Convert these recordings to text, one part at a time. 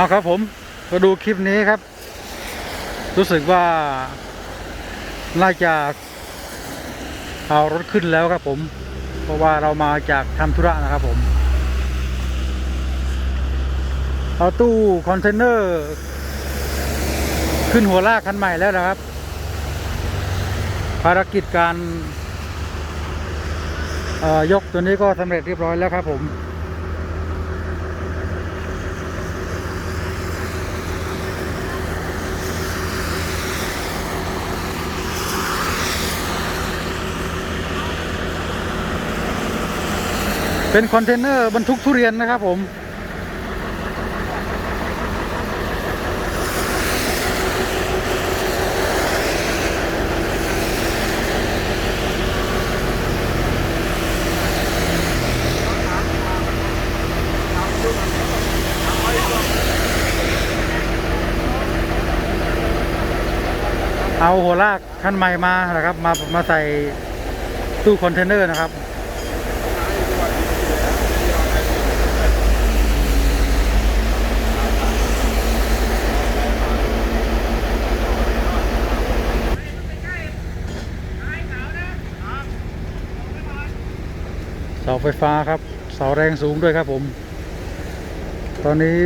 เอาครับผมมาดูคลิปนี้ครับ รู้สึกว่าน่าจะเอารถขึ้นแล้วครับผม เพราะว่าเรามาจากทำธุระนะครับผม เอาตู้คอนเทนเนอร์ ขึ้นหัวลากคันใหม่แล้วนะครับ ภารกิจการยกตัวนี้ก็สำเร็จเรียบร้อยแล้วครับผม เป็นคอนเทนเนอร์บรรทุกทุเรียนนะครับผมเอาหัวลากคันใหม่มานะครับ มามาใส่ตู้คอนเทนเนอร์นะครับาไฟฟ้าครับเสาแรงสูงด้วยครับผม ตอนนี้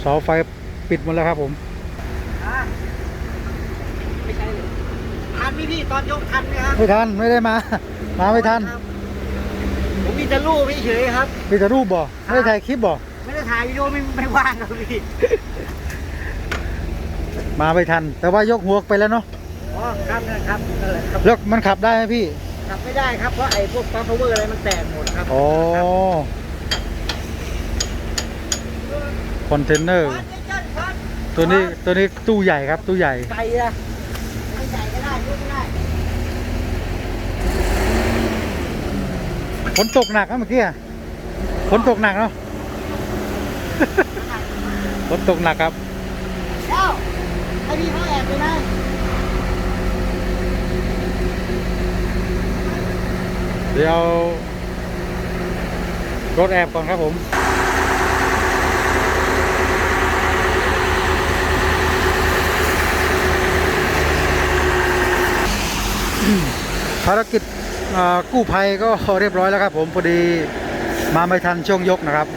เสาไฟปิดหมดแล้วครับผมอะไม่ใช่เลยทันไหมพี่ตอนยกทันไหมครับไม่ทันไม่ได้มา มาไม่ทันครับผมมีแต่รูปเฉยๆครับมีแต่รูปบ่ไม่ได้ถ่ายคลิปบ่ไม่ได้ถ่ายวิดีโอไม่ไม่ว่างครับพี่มาไม่ทัน แต่ว่ายกหัวไปแล้วเนาะ อ๋อครับนะครับนั่นแหละครับแล้วมันขับได้ไหมพี่ ขับไม่ได้ครับเพราะไอ้พวกปั๊มพาวเวอร์อะไรมันแตกหมดครับอ๋อ คอนเทนเนอร์ ตัวนี้ตัวนี้ตู้ใหญ่ครับตู้ใหญ่ ไกลอะไม่ใหญ่ก็ได้ยกไม่ได้ฝนตกหนักนะเมื่อกี้อะฝนตกหนักเนาะ ฝนตกหนักครับแล้วให้พี่เขาแอบไปนะ เดี๋ยวรถแอบก่อนครับผมภารกิจกู้ภัยก็เรียบร้อยแล้วครับผมพอดีมาไม่ทันช่วงยกนะครับ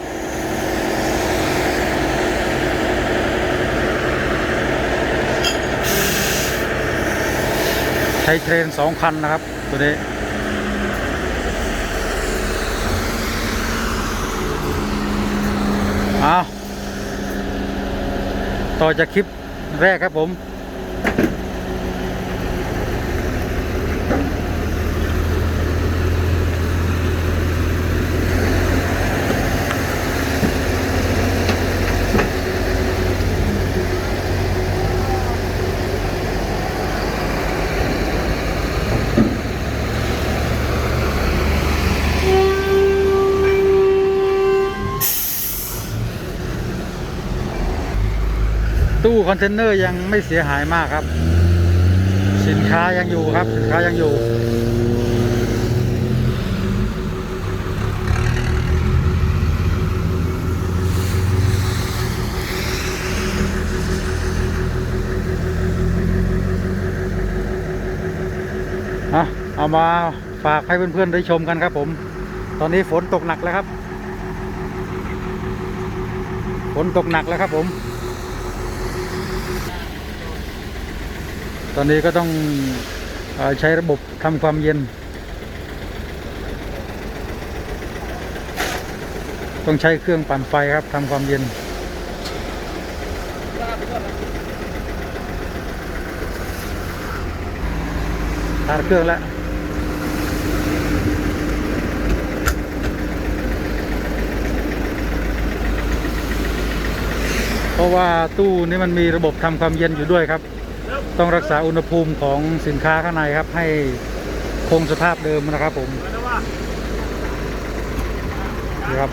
ใช้เทรนสองคันนะครับ ตัวนี้ เอาต่อจากคลิปแรกครับผม ตู้คอนเทนเนอร์ยังไม่เสียหายมากครับ สินค้ายังอยู่ครับ สินค้ายังอยู่เอาเอามาฝากให้เพื่อนๆได้ชมกันครับผม ตอนนี้ฝนตกหนักแล้วครับ ฝนตกหนักแล้วครับผม ตอนนี้ก็ต้องอใช้ระบบทำความเย็น ต้องใช้เครื่องปั่นไฟครับทำความเย็นตัดเครื่องแล้วเพราะว่าตู้นี้มันมีระบบทำความเย็นอยู่ด้วยครับ ต้องรักษาอุณหภูมิของสินค้าข้างในครับ ให้คงสภาพเดิมนะครับผมนี่ครับ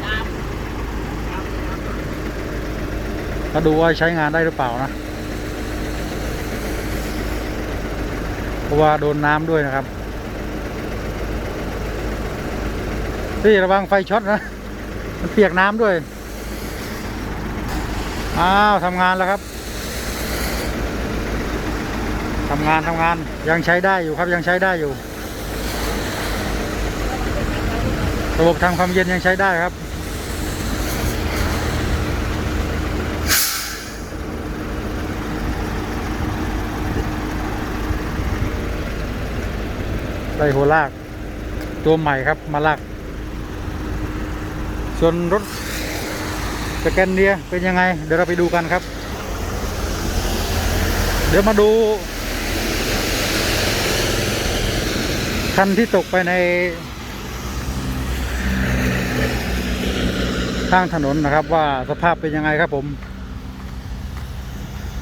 มาดูว่าใช้งานได้หรือเปล่านะ เพราะว่าโดนน้ำด้วยนะครับพี่ระวังไฟช็อตนะ มันเปียกน้ำด้วย อ้าวทำงานแล้วครับ ทำงานทำงานยังใช้ได้อยู่ครับยังใช้ได้อยู่ ระบบทำความเย็นยังใช้ได้ครับได้หัวลาก ตัวใหม่ครับมาลาก ส่วนรถสแกนเนียเป็นยังไง เดี๋ยวเราไปดูกันครับ เดี๋ยวมาดู คันที่ตกไปใน ข้างถนนนะครับว่าสภาพเป็นยังไงครับผม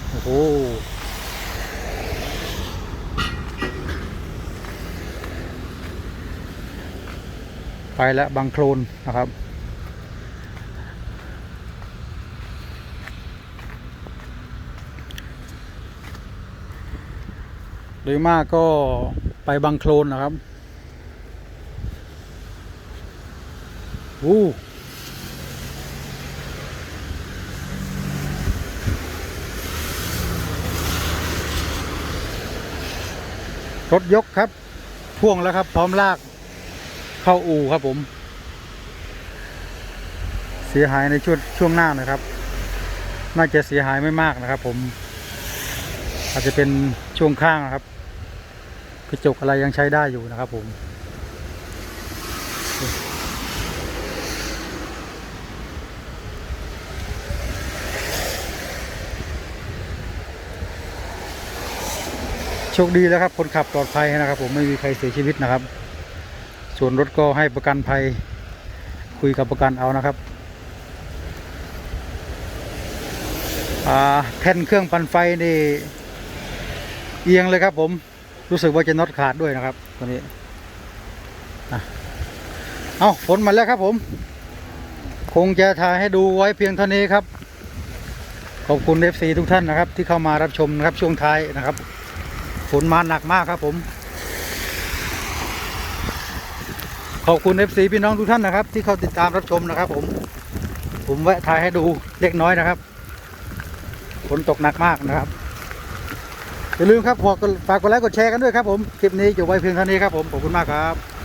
โอ้โหไปแล้วบางโคลนนะครับโดยมากก็ไปบางโคลนนะครับ อู้รถยกครับ พ่วงแล้วครับ พร้อมลาก เข้าอู่ครับผม เสียหายในช่วงช่วงหน้านะครับ น่าจะเสียหายไม่มากนะครับ ผม อาจจะเป็นช่วงข้างนะครับกระจกอะไรยังใช้ได้อยู่นะครับผม โชคดีแล้วครับ คนขับปลอดภัยนะครับ ผมไม่มีใครเสียชีวิตนะครับ ส่วนรถก็ให้ประกันภัยคุยกับประกันเอานะครับแท่นเครื่องปั่นไฟนี่เอียงเลยครับ ผมรู้สึกว่าจะน็อตขาดด้วยนะครับตัวนี้เอาฝนมาแล้วครับผม คงจะถ่ายให้ดูไว้เพียงเท่านี้ครับ ขอบคุณ FC ทุกท่านนะครับ ที่เข้ามารับชมนะครับช่วงท้ายนะครับ ฝนมาหนักมากครับผม ขอบคุณ FC พี่น้องทุกท่านนะครับ ที่เข้าติดตามรับชมนะครับผม ผมแวะถ่ายให้ดูเล็กน้อยนะครับ ฝนตกหนักมากนะครับ อย่าลืมครับฝากกดฝากกดไลค์กดแชร์กันด้วยครับผม คลิปนี้จบไว้เพียงเท่านี้ครับผม ขอบคุณมากครับ